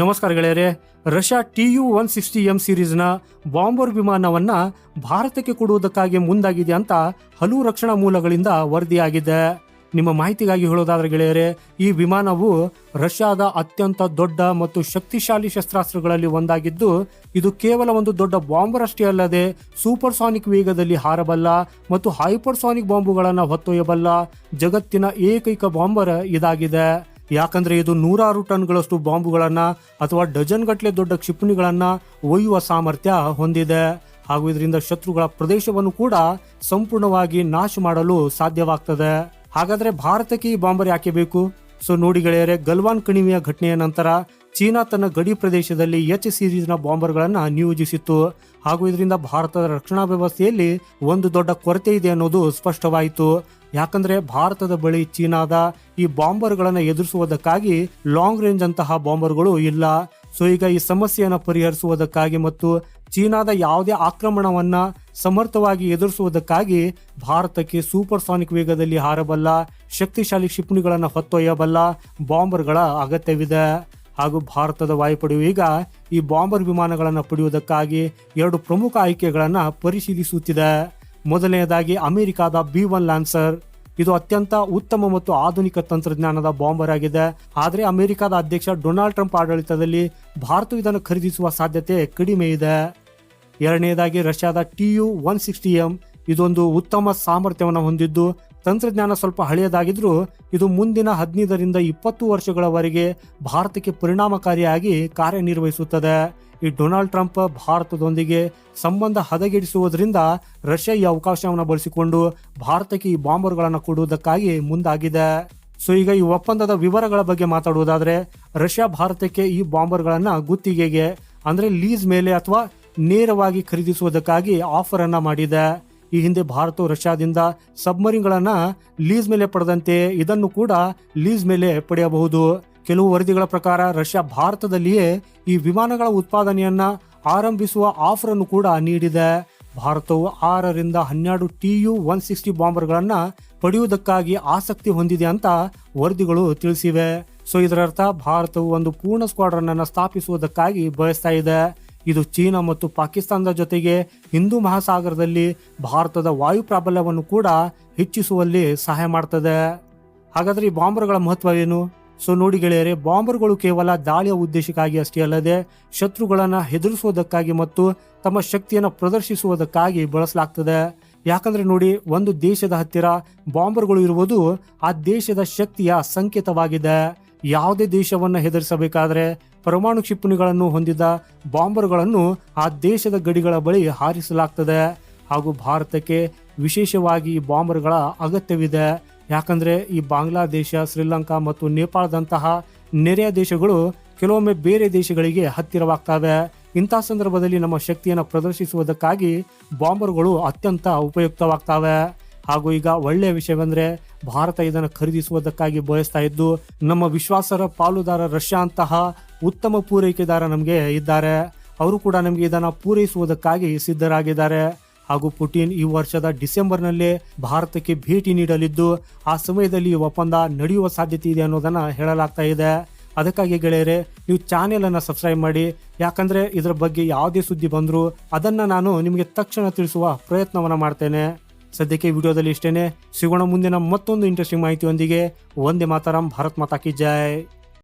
ನಮಸ್ಕಾರ ಗೆಳೆಯರೆ, Russia T U one sixty M ಸಿರೀಸ್ನ bomber ವಿಮಾನವನ್ನ ಭಾರತಕ್ಕೆ ಕೊಡುವುದಕ್ಕಾಗಿ ಮುಂದಾಗಿದೆ ಅಂತ ಹಲವು ರಕ್ಷಣಾ ಮೂಲಗಳಿಂದ ವರದಿಯಾಗಿದೆ. ನಿಮ್ಮ ಮಾಹಿತಿಗಾಗಿ ಹೇಳೋದಾದ್ರೆ ಗೆಳೆಯರೆ, ಈ ವಿಮಾನವು ರಷ್ಯಾದ ಅತ್ಯಂತ ದೊಡ್ಡ ಮತ್ತು ಶಕ್ತಿಶಾಲಿ ಶಸ್ತ್ರಾಸ್ತ್ರಗಳಲ್ಲಿ ಒಂದಾಗಿದ್ದು, ಇದು ಕೇವಲ ಒಂದು ದೊಡ್ಡ ಬಾಂಬರ್ ಅಷ್ಟೇ ಅಲ್ಲದೆ ಸೂಪರ್ಸಾನಿಕ್ ವೇಗದಲ್ಲಿ ಹಾರಬಲ್ಲ ಮತ್ತು ಹೈಪರ್ಸಾನಿಕ್ ಬಾಂಬುಗಳನ್ನು ಹೊತ್ತೊಯ್ಯಬಲ್ಲ ಜಗತ್ತಿನ ಏಕೈಕ ಬಾಂಬರ್ ಇದಾಗಿದೆ. ಯಾಕಂದ್ರೆ ಇದು ನೂರಾರು ಟನ್ಗಳಷ್ಟು ಬಾಂಬುಗಳನ್ನು ಅಥವಾ ಡಜನ್ ಗಟ್ಟಲೆ ದೊಡ್ಡ ಕ್ಷಿಪಣಿಗಳನ್ನ ಒಯ್ಯುವ ಸಾಮರ್ಥ್ಯ ಹೊಂದಿದೆ. ಹಾಗೂ ಇದರಿಂದ ಶತ್ರುಗಳ ಪ್ರದೇಶವನ್ನು ಕೂಡ ಸಂಪೂರ್ಣವಾಗಿ ನಾಶ ಮಾಡಲು ಸಾಧ್ಯವಾಗ್ತದೆ. ಹಾಗಾದ್ರೆ ಭಾರತಕ್ಕೆ ಈ ಬಾಂಬರ್ ಯಾಕೆ ಬೇಕು? ಸೊ ನೋಡಿ ಗೆಳೆಯರೆ, ಗಲ್ವಾನ್ ಕಣಿವೆಯ ಘಟನೆಯ ನಂತರ ಚೀನಾ ತನ್ನ ಗಡಿ ಪ್ರದೇಶದಲ್ಲಿ ಎಚ್ ಸೀರೀಸ್ನ ಬಾಂಬರ್ಗಳನ್ನು ನಿಯೋಜಿಸಿತ್ತು. ಹಾಗೂ ಇದರಿಂದ ಭಾರತದ ರಕ್ಷಣಾ ವ್ಯವಸ್ಥೆಯಲ್ಲಿ ಒಂದು ದೊಡ್ಡ ಕೊರತೆ ಇದೆ ಅನ್ನೋದು ಸ್ಪಷ್ಟವಾಯಿತು. ಯಾಕಂದ್ರೆ ಭಾರತದ ಬಳಿ ಚೀನಾದ ಈ ಬಾಂಬರ್ಗಳನ್ನು ಎದುರಿಸುವುದಕ್ಕಾಗಿ ಲಾಂಗ್ ರೇಂಜ್ ಅಂತಹ ಬಾಂಬರ್ಗಳು ಇಲ್ಲ. ಸೊ, ಈಗ ಈ ಸಮಸ್ಯೆಯನ್ನು ಪರಿಹರಿಸುವುದಕ್ಕಾಗಿ ಮತ್ತು ಚೀನಾದ ಯಾವುದೇ ಆಕ್ರಮಣವನ್ನ ಸಮರ್ಥವಾಗಿ ಎದುರಿಸುವುದಕ್ಕಾಗಿ ಭಾರತಕ್ಕೆ ಸೂಪರ್ ಸಾನಿಕ್ ವೇಗದಲ್ಲಿ ಹಾರಬಲ್ಲ, ಶಕ್ತಿಶಾಲಿ ಕ್ಷಿಪಣಿಗಳನ್ನು ಹೊತ್ತೊಯ್ಯಬಲ್ಲ ಬಾಂಬರ್ಗಳ ಅಗತ್ಯವಿದೆ. ಹಾಗೂ ಭಾರತದ ವಾಯುಪಡೆಯು ಈಗ ಈ ಬಾಂಬರ್ ವಿಮಾನಗಳನ್ನು ಪಡೆಯುವುದಕ್ಕಾಗಿ ಎರಡು ಪ್ರಮುಖ ಆಯ್ಕೆಗಳನ್ನು ಪರಿಶೀಲಿಸುತ್ತಿದೆ. ಮೊದಲನೆಯದಾಗಿ ಅಮೆರಿಕದ ಬಿ ಒನ್ ಲ್ಯಾನ್ಸರ್. ಇದು ಅತ್ಯಂತ ಉತ್ತಮ ಮತ್ತು ಆಧುನಿಕ ತಂತ್ರಜ್ಞಾನದ ಬಾಂಬರ್ ಆಗಿದೆ. ಆದರೆ ಅಮೆರಿಕದ ಅಧ್ಯಕ್ಷ ಡೊನಾಲ್ಡ್ ಟ್ರಂಪ್ ಆಡಳಿತದಲ್ಲಿ ಭಾರತವು ಇದನ್ನು ಖರೀದಿಸುವ ಸಾಧ್ಯತೆ ಕಡಿಮೆ ಇದೆ. ಎರಡನೆಯದಾಗಿ ರಷ್ಯಾದ T U one sixty M ಇದೊಂದು ಉತ್ತಮ ಸಾಮರ್ಥ್ಯವನ್ನು ಹೊಂದಿದ್ದು ತಂತ್ರಜ್ಞಾನ ಸ್ವಲ್ಪ ಹಳೆಯದಾಗಿದ್ರೂ ಇದು ಮುಂದಿನ ಹದಿನೈದರಿಂದ ಇಪ್ಪತ್ತು ವರ್ಷಗಳವರೆಗೆ ಭಾರತಕ್ಕೆ ಪರಿಣಾಮಕಾರಿಯಾಗಿ ಕಾರ್ಯನಿರ್ವಹಿಸುತ್ತದೆ. ಈ ಡೊನಾಲ್ಡ್ ಟ್ರಂಪ್ ಭಾರತದೊಂದಿಗೆ ಸಂಬಂಧ ಹದಗೆಡಿಸುವುದರಿಂದ ರಷ್ಯಾ ಈ ಅವಕಾಶವನ್ನು ಬಳಸಿಕೊಂಡು ಭಾರತಕ್ಕೆ ಈ ಬಾಂಬರ್ಗಳನ್ನು ಕೊಡುವುದಕ್ಕಾಗಿ ಮುಂದಾಗಿದೆ. ಸೊ, ಈಗ ಈ ಒಪ್ಪಂದದ ವಿವರಗಳ ಬಗ್ಗೆ ಮಾತಾಡುವುದಾದರೆ, ರಷ್ಯಾ ಭಾರತಕ್ಕೆ ಈ ಬಾಂಬರ್ಗಳನ್ನು ಗುತ್ತಿಗೆಗೆ, ಅಂದ್ರೆ ಲೀಸ್ ಮೇಲೆ ಅಥವಾ ನೇರವಾಗಿ ಖರೀದಿಸುವುದಕ್ಕಾಗಿ ಆಫರ್ ಅನ್ನ ಮಾಡಿದೆ. ಈ ಹಿಂದೆ ಭಾರತವು ರಷ್ಯಾದಿಂದ ಸಬ್ಮರಿನ್ಗಳನ್ನ ಲೀಸ್ ಮೇಲೆ ಪಡೆದಂತೆ ಇದನ್ನು ಕೂಡ ಲೀಸ್ ಮೇಲೆ ಪಡೆಯಬಹುದು. ಕೆಲವು ವರದಿಗಳ ಪ್ರಕಾರ ರಷ್ಯಾ ಭಾರತದಲ್ಲಿಯೇ ಈ ವಿಮಾನಗಳ ಉತ್ಪಾದನೆಯನ್ನ ಆರಂಭಿಸುವ ಆಫರ್ ಅನ್ನು ಕೂಡ ನೀಡಿದೆ. ಭಾರತವು ಆರರಿಂದ ಹನ್ನೆರಡು ಟಿ ಯು ಒನ್ ಸಿಕ್ಸ್ಟಿ ಬಾಂಬರ್ಗಳನ್ನು ಪಡೆಯುವುದಕ್ಕಾಗಿ ಆಸಕ್ತಿ ಹೊಂದಿದೆ ಅಂತ ವರದಿಗಳು ತಿಳಿಸಿವೆ. ಸೊ, ಇದರರ್ಥ ಭಾರತವು ಒಂದು ಪೂರ್ಣ ಸ್ಕ್ವಾಡ್ರನ್ ಅನ್ನು ಸ್ಥಾಪಿಸುವುದಕ್ಕಾಗಿ ಬಯಸ್ತಾ ಇದೆ. ಇದು ಚೀನಾ ಮತ್ತು ಪಾಕಿಸ್ತಾನದ ಜೊತೆಗೆ ಹಿಂದೂ ಮಹಾಸಾಗರದಲ್ಲಿ ಭಾರತದ ವಾಯು ಪ್ರಾಬಲ್ಯವನ್ನು ಕೂಡ ಹೆಚ್ಚಿಸುವಲ್ಲಿ ಸಹಾಯ ಮಾಡ್ತದೆ. ಹಾಗಾದ್ರೆ ಈ ಬಾಂಬರ್ಗಳ ಮಹತ್ವವೇನು? ಸೊ ನೋಡಿ ಗೆಳೆಯರೆ, ಬಾಂಬರ್ಗಳು ಕೇವಲ ದಾಳಿಯ ಉದ್ದೇಶಕ್ಕಾಗಿ ಅಷ್ಟೇ ಅಲ್ಲದೆ ಶತ್ರುಗಳನ್ನ ಹೆದರಿಸುವುದಕ್ಕಾಗಿ ಮತ್ತು ತಮ್ಮ ಶಕ್ತಿಯನ್ನು ಪ್ರದರ್ಶಿಸುವುದಕ್ಕಾಗಿ ಬಳಸಲಾಗ್ತದೆ. ಯಾಕಂದ್ರೆ ನೋಡಿ, ಒಂದು ದೇಶದ ಹತ್ತಿರ ಬಾಂಬರ್ಗಳು ಇರುವುದು ಆ ದೇಶದ ಶಕ್ತಿಯ ಸಂಕೇತವಾಗಿದೆ. ಯಾವುದೇ ದೇಶವನ್ನು ಹೆದರಿಸಬೇಕಾದ್ರೆ ಪರಮಾಣು ಕ್ಷಿಪಣಿಗಳನ್ನು ಹೊಂದಿದ ಬಾಂಬರ್ಗಳನ್ನು ಆ ದೇಶದ ಗಡಿಗಳ ಬಳಿ ಹಾರಿಸಲಾಗ್ತದೆ. ಹಾಗೂ ಭಾರತಕ್ಕೆ ವಿಶೇಷವಾಗಿ ಈ ಬಾಂಬರ್ಗಳ ಅಗತ್ಯವಿದೆ. ಯಾಕಂದ್ರೆ ಈ ಬಾಂಗ್ಲಾದೇಶ, ಶ್ರೀಲಂಕಾ ಮತ್ತು ನೇಪಾಳದಂತಹ ನೆರೆಯ ದೇಶಗಳು ಕೆಲವೊಮ್ಮೆ ಬೇರೆ ದೇಶಗಳಿಗೆ ಹತ್ತಿರವಾಗ್ತವೆ. ಇಂಥ ಸಂದರ್ಭದಲ್ಲಿ ನಮ್ಮ ಶಕ್ತಿಯನ್ನು ಪ್ರದರ್ಶಿಸುವುದಕ್ಕಾಗಿ ಬಾಂಬರ್ಗಳು ಅತ್ಯಂತ ಉಪಯುಕ್ತವಾಗ್ತವೆ. ಹಾಗೂ ಈಗ ಒಳ್ಳೆಯ ವಿಷಯವೆಂದರೆ ಭಾರತ ಇದನ್ನು ಖರೀದಿಸುವುದಕ್ಕಾಗಿ ಬಯಸ್ತಾ ಇದ್ದು, ನಮ್ಮ ವಿಶ್ವಾಸರ ಪಾಲುದಾರ ರಷ್ಯಾ ಅಂತಹ ಉತ್ತಮ ಪೂರೈಕೆದಾರ ನಮಗೆ ಇದ್ದಾರೆ. ಅವರು ಕೂಡ ನಮಗೆ ಇದನ್ನು ಪೂರೈಸುವುದಕ್ಕಾಗಿ ಸಿದ್ಧರಾಗಿದ್ದಾರೆ. ಹಾಗೂ ಪುಟಿನ್ ಈ ವರ್ಷದ ಡಿಸೆಂಬರ್ನಲ್ಲಿ ಭಾರತಕ್ಕೆ ಭೇಟಿ ನೀಡಲಿದ್ದು, ಆ ಸಮಯದಲ್ಲಿ ಈ ಒಪ್ಪಂದ ನಡೆಯುವ ಸಾಧ್ಯತೆ ಇದೆ ಅನ್ನೋದನ್ನು ಹೇಳಲಾಗ್ತಾ ಇದೆ. ಅದಕ್ಕಾಗಿ ಗೆಳೆಯರೆ, ನೀವು ಚಾನೆಲ್ ಅನ್ನ ಸಬ್ಸ್ಕ್ರೈಬ್ ಮಾಡಿ. ಯಾಕಂದ್ರೆ ಇದರ ಬಗ್ಗೆ ಯಾವುದೇ ಸುದ್ದಿ ಬಂದರೂ ಅದನ್ನ ನಾನು ನಿಮಗೆ ತಕ್ಷಣ ತಿಳಿಸುವ ಪ್ರಯತ್ನವನ್ನ ಮಾಡ್ತೇನೆ. ಸದ್ಯಕ್ಕೆ ವಿಡಿಯೋದಲ್ಲಿ ಇಷ್ಟೇನೆ. ಸಿಗೋಣ ಮುಂದಿನ ಮತ್ತೊಂದು ಇಂಟ್ರೆಸ್ಟಿಂಗ್ ಮಾಹಿತಿಯೊಂದಿಗೆ. ಒಂದೇ ಮಾತಾರಾಮ್ ಭಾರತ್ ಮಾತಾ ಕಿ